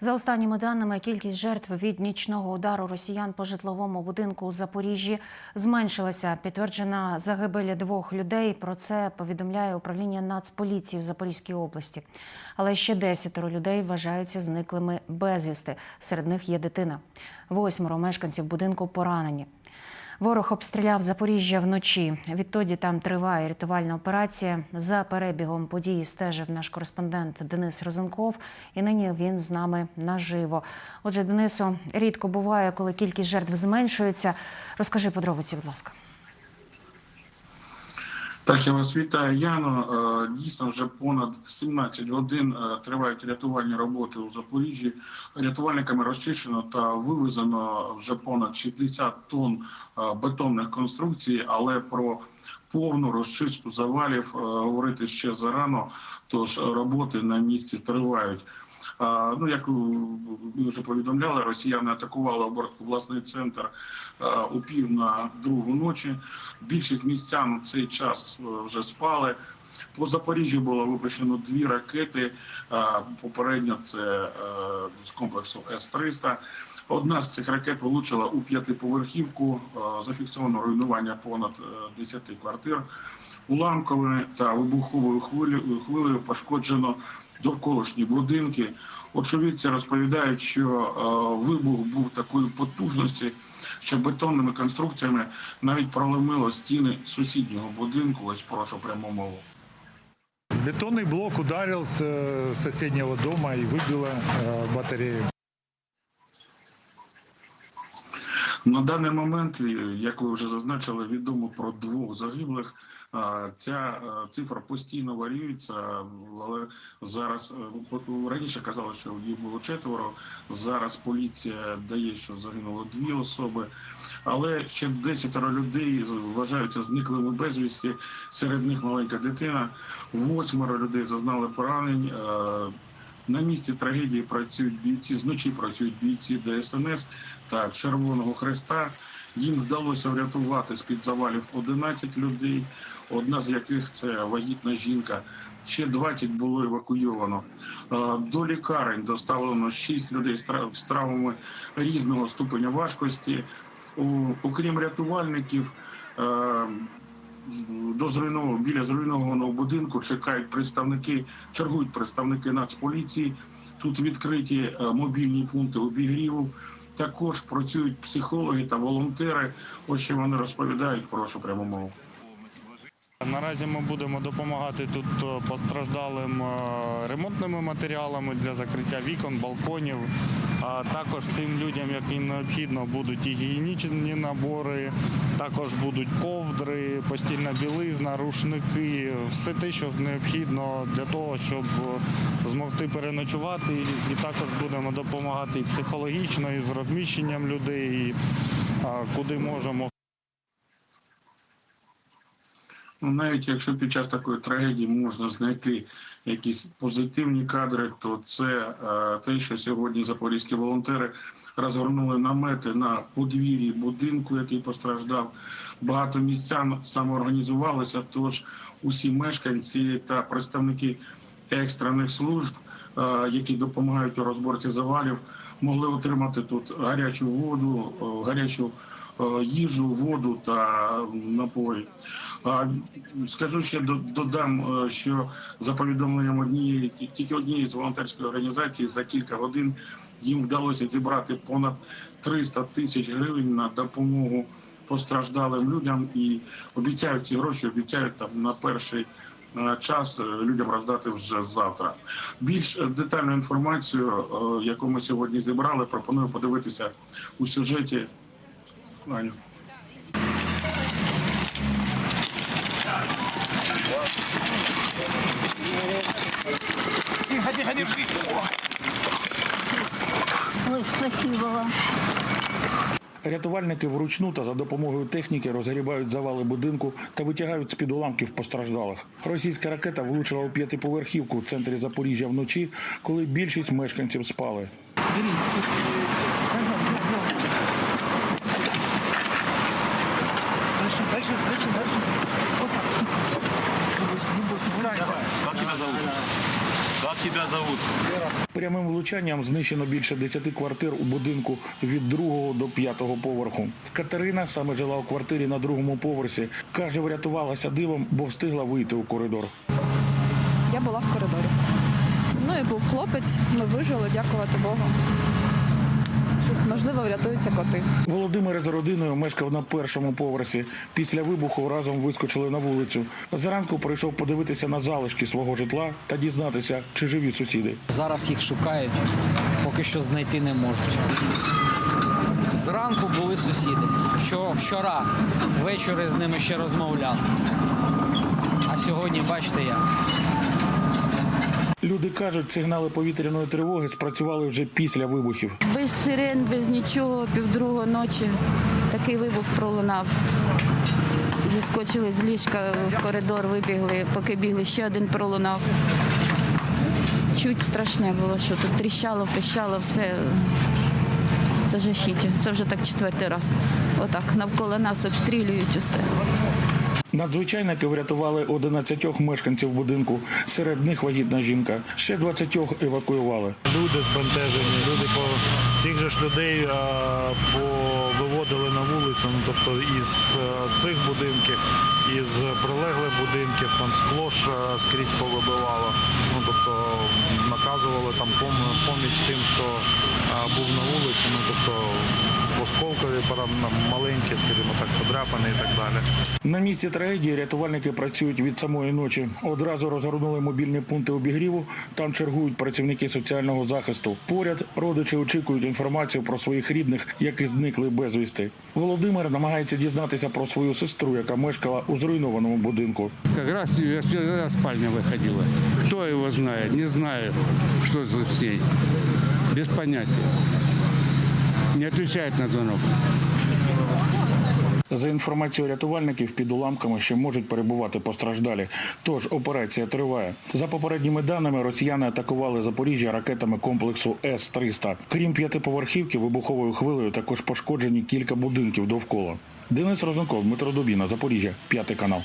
За останніми даними, кількість жертв від нічного удару росіян по житловому будинку у Запоріжжі зменшилася. Підтверджена загибель двох людей. Про це повідомляє управління Нацполіції в Запорізькій області. Але ще десятеро людей вважаються зниклими безвісти. Серед них є дитина. Восьмеро мешканців будинку поранені. Ворог обстріляв Запоріжжя вночі. Відтоді там триває рятувальна операція. За перебігом події стежив наш кореспондент Денис Розенков, і нині він з нами наживо. Отже, Денису, рідко буває, коли кількість жертв зменшується. Розкажи подробиці, будь ласка. Так, я вас вітаю, Яно. Е, Дійсно, вже понад 17 годин е, тривають рятувальні роботи у Запоріжжі. Рятувальниками розчищено та вивезено вже понад 60 тонн е, бетонних конструкцій, але про повну розчистку завалів говорити ще зарано, тож роботи на місці тривають. Ну, як ми вже повідомляли, росіяни атакували обласний центр у пів на другу ночі. Більшість місцям цей час е, вже спали. По Запоріжжю було випущено дві ракети. Попередньо це е, з комплексу С-300. Одна з цих ракет влучила у п'ятиповерхівку. Е, Зафіксовано руйнування понад е, 10 квартир. Уламковими та вибуховою хвилею, хвилею пошкоджено довколишні будинки. Очевидці розповідають, що е, вибух був такої потужності, що бетонними конструкціями навіть проломило стіни сусіднього будинку. Ось прошу пряму мову. Бетонный блок ударил с э, соседнего дома и выбило э, батарею. На даний момент, е, як ви вже зазначили, відомо про двох загиблих. Ця е, цифра постійно варіюється, але зараз е, раніше казали, що їх було четверо. Зараз поліція дає, що загинуло дві особи, але ще десятеро людей вважаються зниклими безвісті. Серед них маленька дитина. Восьмеро людей зазнали поранень. На місці трагедії працюють бійці, зночі працюють бійці ДСНС та Червоного Хреста. Їм вдалося врятувати з-під завалів 11 людей, одна з яких це вагітна жінка. Ще 20 було евакуйовано. Е, До лікарень доставлено 6 людей з з травмами різного ступеня важкості. Окрім рятувальників, е, до зруйнованого біля зруйнованого будинку чекають представники, чергують представники Нацполіції. Тут відкриті е, мобільні пункти обігріву. Також працюють психологи та волонтери. Ось що вони розповідають. Прошу пряму мову. Наразі ми будемо допомагати тут е, постраждалим е, ремонтними матеріалами для закриття вікон, балконів. А також тим людям, яким необхідно, будуть гігієнічні набори, також будуть ковдри, постільна білизна, рушники, все те, що необхідно для того, щоб змогти переночувати. І також будемо допомагати психологічно, і з розміщенням людей, куди можемо. Ну, навіть якщо під час такої трагедії можна знайти якісь позитивні кадри, то це е, те, що сьогодні запорізькі волонтери розгорнули намети на подвір'ї будинку, який постраждав. Багато містян самоорганізувалися, тож усі мешканці та представники екстрених служб, е, які допомагають у розборці завалів, могли отримати тут гарячу воду, е, гарячу е, їжу, воду та напої. Скажу ще до- додам, е, що за повідомленням однієї ті- тільки однієї з волонтерської організації за кілька годин їм вдалося зібрати понад 300 тисяч гривень на допомогу постраждалим людям і обіцяють ці гроші, обіцяють там на перший е, час е, людям роздати вже завтра. Більш детальну інформацію, яку ми сьогодні зібрали, пропоную подивитися у сюжеті. Аню. Ой, спасибо вам. Рятувальники вручну та за допомогою техніки розгрібають завали будинку та витягають з-під уламків постраждалих. Російська ракета влучила у п'ятиповерхівку в центрі Запоріжжя вночі, коли більшість мешканців спали. Дальше, дальше, дальше, дальше. Как тебя зовут? Как тебя зовут? Прямим влучанням знищено більше 10 квартир у будинку від другого до п'ятого поверху. Катерина саме жила у квартирі на другому поверсі. Каже, врятувалася дивом, бо встигла вийти у коридор. Я була в коридорі. Зі мною був хлопець, ми вижили, дякувати Богу. Можливо, врятуються коти. Володимир з родиною мешкав на першому поверсі. Після вибуху разом вискочили на вулицю. Зранку прийшов подивитися на залишки свого житла та дізнатися, чи живі сусіди. Зараз їх шукають, поки що знайти не можуть. Зранку були сусіди. Вчора, вчора ввечері з ними ще розмовляв. А сьогодні, бачите як. Люди кажуть, сигнали повітряної тривоги спрацювали вже після вибухів. Без сирен, без нічого, півдругої ночі. Такий вибух пролунав. Зіскочили з ліжка в коридор, вибігли, поки бігли, ще один пролунав. Чуть страшне було, що тут тріщало, пищало, все. Це жахіття. Це вже так четвертий раз. Отак навколо нас обстрілюють усе. Надзвичайники врятували 11 мешканців будинку. Серед них вагітна жінка. Ще 20 евакуювали. Люди збентежені, люди по всіх же ж людей повиводили на вулицю. Ну тобто із е, цих будинків, із прилеглих будинків, там скло ж е, скрізь повибивало. Ну тобто наказували там поміч тим, хто а, був на вулиці. Ну тобто осколкові пора- маленькі, скажімо так, подряпані і так далі. На місці трагедії рятувальники працюють від самої ночі. Одразу розгорнули мобільні пункти обігріву. Там чергують працівники соціального захисту. Поряд родичі очікують інформацію про своїх рідних, які зникли безвісти. Володимир намагається дізнатися про свою сестру, яка мешкала у зруйнованому будинку. Как раз я спальня выходила. Кто его знает? Не знаю, что за с ней. Без понятия. Не отвечает на звонок. За інформацією рятувальників, під уламками ще можуть перебувати постраждалі. Тож операція триває. За попередніми даними, росіяни атакували Запоріжжя ракетами комплексу С-300. Крім п'ятиповерхівки, вибуховою хвилею також пошкоджені кілька будинків довкола. Денис Рознаков, Дубіна, Запоріжжя, п'ятий канал.